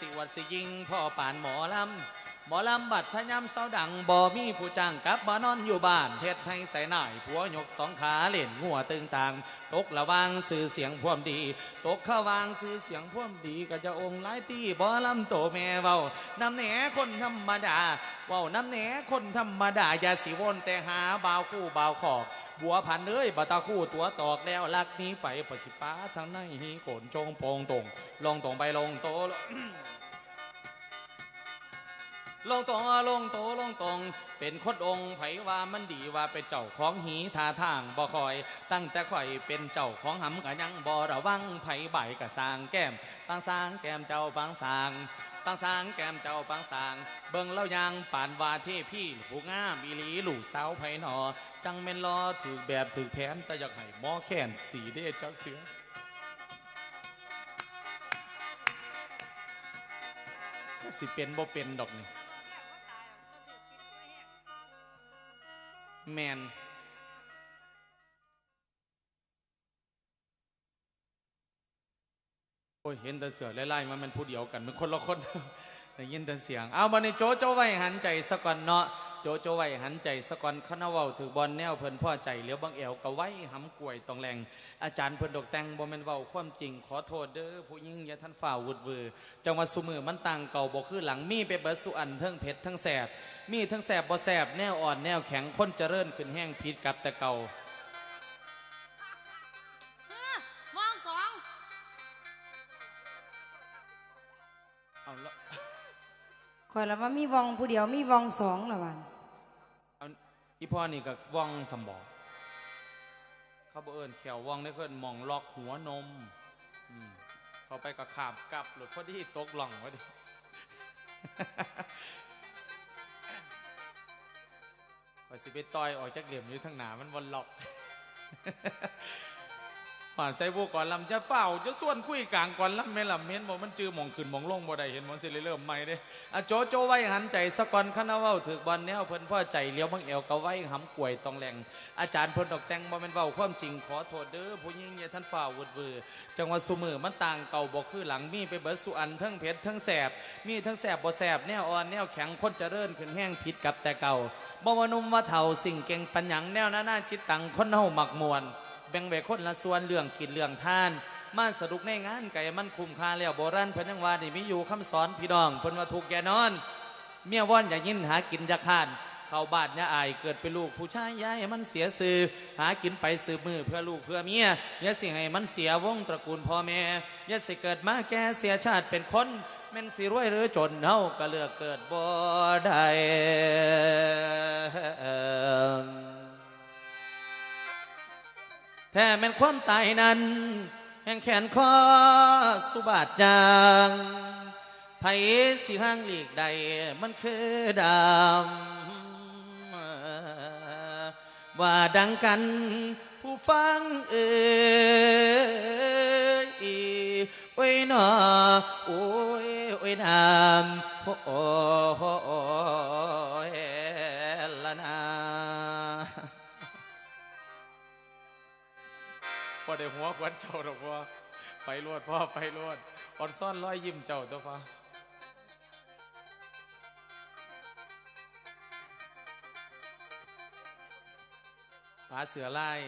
สิวัดสิยิงพ่อป่านหมอลำหมอลำบัดพยามเสาดังบ่มีผู้จ้างกลับบ่นอนอยู่บ้านเฮ็ดให้ใส่หน่ายผัวยกสองขาเล่นหัวตึงต่าง ตกระวางสื่อเสียงพ่วมดี ตกเข้าวางสื่อเสียงพ่วมดีก็จะองค์หลายตีบ่ลำโตแม่เว้านำแหนคนธรรมดาเว้านำแหนคนธรรมดาอย่าสิวนแต่หาบ่าวคู่บ่าวขอก บัวพันเอ้ยบัตาคู่ตัวตอกแล้วลักนี้ไปปสิป้าทางในฮีโขนจงโปงตรงลงตรงไปลงโตลลงตรงลงโตลงตรง เป็นคดองค์ไผว่ามันดีว่าเป็นเจ้าของหีทาทางบ่คอย ตั้งแต่ข่อยเป็นเจ้าของหำกะยังบ่ระวังไผใบกะสร้างแก้มปางสร้างแก้มเจ้าปางสร้าง ปางสางแก้มเจ้าปางสาง เบิ่งแล้วยังป่านว่าเทพี่ผู้งามอีหลีลูกสาวไผหนอ จังแม่นรอถือแบบถือแผนแต่อยากให้หมอแค้นสีเด้เจ้าเถือสิเป็นบ่เป็นดอกนี่แมน โอ้ยเห็นแต่เสือไล่ๆมันเป็นผู้เดียวกันมันคนละคนได้ยินแต่เสียง เอามาในโจโจไว้หันใจสะก่อนเนาะโจโจไว้หันใจสะก่อนคณะเว้าถือบอลแนวเพิ่นพ่อใจเลี้ยวบางแอวก็ไว้หำกล้วยตองแรงอาจารย์เพิ่นดอกแตงบ่แม่นเว้าความจริงขอโทษเด้อผู้ยิ่งอย่าท่านฝ่าวุดวือจังว่าสุมือมันต่างเก่าบ่คือหลังมีไปเบิดสุอันเทิงเผ็ดเทิงแสบมีทั้งแสบบ่แสบแนวอ่อนแนวแข็งคนเจริญขึ้นแห้งผิดกับแต่เก่า เอาละข่อยละว่ามีวองผู้เดียวมีวองสองละวันเอาอีพ่อนี่ก็ว่องสมองเขาบ่เอิ้นแขวว่องได้เพิ่นหมองล็อกหัวนมอืมเขาไปก็ขาบกลับหลุดพอดีตกหล่องพอดีคอยสิไปต่อยออกจากเหลี่ยมอยู่ทางหนามันวันล็อก ผ่านใส่บูก่อนลำจะเฝ้าจะส่วนคุยกลางก่อนลำแม่ลำเม้นบอกมันจือหมองขึ้นหมองลงบ่ได้เห็นมอนสิเริ่มใหม่เด้อะโจโจไว้หันใจสะก่อนคณะเว้าถึกบอลแนวเพิ่นพ่อใจเลี้ยวบังเอวก็ไว้หำกวยตองแรงอาจารย์เพิ่นดอกแตงบ่แม่นเว้าความจริงขอโทษเด้อผู้ยิ่งใหญ่ท่านฝ่าวุดวือจังหวัดสุมือมันต่างเก่าบ่คือหลังมีไปเบิดสุอันเทั้งเผ็ดเทั้งแสบมีทั้งแสบบ่แสบแนวอ่อนแนวแข็งคนเจริญขึ้นแห้งผิดกับแต่เก่าบ่ว่านุ่มว่าเฒ่าสิ่งเก่งปัญญังแนวหน้าหน้าจิตตังคนเฮามักมวน แบ่งไว้คนละส่วนเรื่องกินเรื่องทานมาสรุกในงานไก่มันคุ้มค่าแล้วโบราณเพิ่นยังว่านี่มีอยู่คำสอนพี่น้องเพิ่นว่าถูกแก่นอน เมียว่อนอย่ายินหากินอย่าคานเข้าบ้านอย่าอายเกิดเป็นลูกผู้ชายยาให้มันเสียสื่อหากินไปสืบมือเพื่อลูกเพื่อเมียอย่าสิให้มันเสียวงตระกูลพ่อแม่อย่าสิเกิดมาแก่เสียชาติเป็นคนแม่นสิรวยหรือจนเฮาก็เลือกเกิดบ่ได้ แท้แม่นความตายนั้น แห่งแขนคอสุบาทยางไผสิห้างหลีกใด มันคือดาวว่าดังกันผู้ฟังเอ่ยโอ้ยหนอโอ้ยโอ้ยนามโอ้ พอได้หัวควันเจ้าดอกว่าไปรวดพ่อไปรวดอ่อนซ่อนร้อยยิ้มเจ้าตัวฟ้าผาเสือลาย